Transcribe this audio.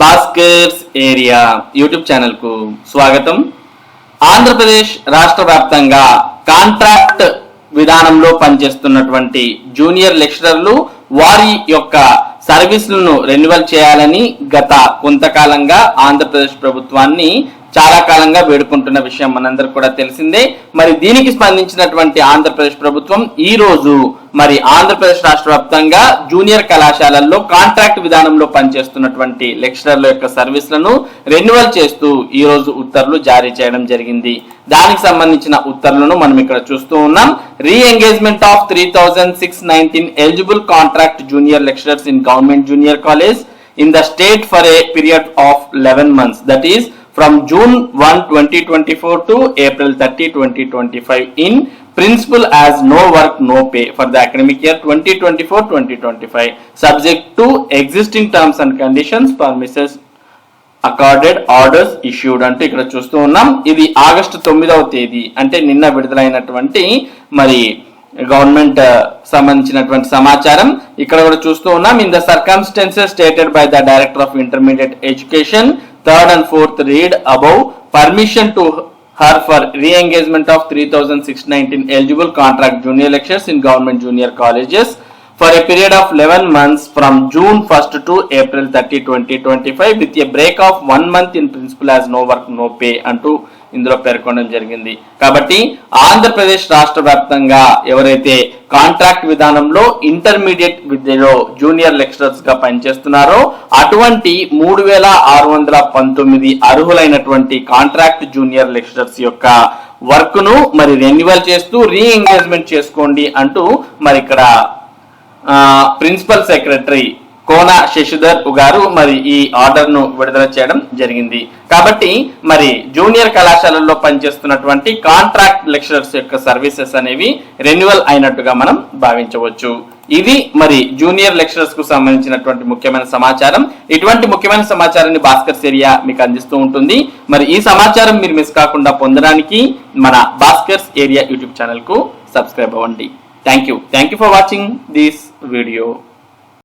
Bhaskar's area YouTube ఛానల్కు స్వాగతం. ఆంధ్రప్రదేశ్ రాష్ట్ర వ్యాప్తంగా కాంట్రాక్ట్ విధానంలో పనిచేస్తున్నటువంటి జూనియర్ లెక్చరర్లు వారి యొక్క సర్వీసులను రెన్యువల్ చేయాలని గత కొంతకాలంగా ఆంధ్రప్రదేశ్ ప్రభుత్వాన్ని చాలా కాలంగా వేడుకుంటున్న విషయం మనందరికి కూడా తెలిసిందే. మరి దీనికి స్పందించినటువంటి ఆంధ్రప్రదేశ్ ప్రభుత్వం ఈ రోజు మరి ఆంధ్రప్రదేశ్ రాష్ట్ర వ్యాప్తంగా జూనియర్ కళాశాలల్లో కాంట్రాక్ట్ విధానంలో పనిచేస్తున్నటువంటి లెక్చరర్ల యొక్క సర్వీసులను రెన్యువల్ చేస్తూ ఈ రోజు ఉత్తర్వులు జారీ చేయడం జరిగింది. దానికి సంబంధించిన ఉత్తర్వులను మనం ఇక్కడ చూస్తూ ఉన్నాం. Re engagement of three thousand six nineteen eligible contract junior lecturers in government junior college in the state for a period of eleven months. That is from June 1 2024 to April 30 2025 in principle as no work no pay for the academic year 2024 2025 subject to existing terms and conditions permisses accorded orders issued అంటే ఇక్కడ చూస్తూ ఉన్నాం. ఇది August తొమ్మిదవ తేదీ. అంటే నిన్న విడుదలైనటువంటి మరి గవర్నమెంట్ uh, సంబంధించినటువంటి సమాచారం. ఇక్కడ కూడా చూస్తూ ఉన్నాం. In the circumstances stated by the director of intermediate education third and fourth read above permission to her for re-engagement of 3619 eligible contract junior lectures in government junior colleges for a period of 11 months from June 1st to April 30, 2025 with a break of one month in principle as no work, no pay and to ఇందులో పేర్కొనడం జరిగింది. కాబట్టి ఆంధ్రప్రదేశ్ రాష్ట్ర వ్యాప్తంగా ఎవరైతే contract విధానంలో intermediate విద్యలో junior లెక్చరర్స్గా పనిచేస్తున్నారో అటువంటి మూడు వేల ఆరు వందల పంతొమ్మిది అర్హులైనటువంటి కాంట్రాక్ట్ జూనియర్ లెక్చరర్స్ యొక్క వర్క్ను మరి రెన్యువల్ చేస్తూ రీ ఎంగేజ్మెంట్ చేసుకోండి అంటూ మరి ఇక్కడ ప్రిన్సిపల్ సెక్రటరీ కోన శశిధర్ గారు మరి ఈ ఆర్డర్ను విడుదల చేయడం జరిగింది. కాబట్టి మరి జూనియర్ కళాశాలల్లో పనిచేస్తున్నటువంటి కాంట్రాక్ట్ లెక్చరర్స్ యొక్క సర్వీసెస్ అనేవి రెన్యువల్ అయినట్టుగా మనం భావించవచ్చు. ఇది మరి జూనియర్ లెక్చరర్స్కు సంబంధించినటువంటి ముఖ్యమైన సమాచారం. ఇటువంటి ముఖ్యమైన సమాచారాన్ని భాస్కర్ ఏరియా మీకు అందిస్తూ ఉంటుంది. మరి ఈ సమాచారం మీరు మిస్ కాకుండా పొందడానికి మన భాస్కర్స్ ఏరియా యూట్యూబ్ ఛానల్కు సబ్స్క్రైబ్ అవ్వండి. Thank you thank you for watching this video.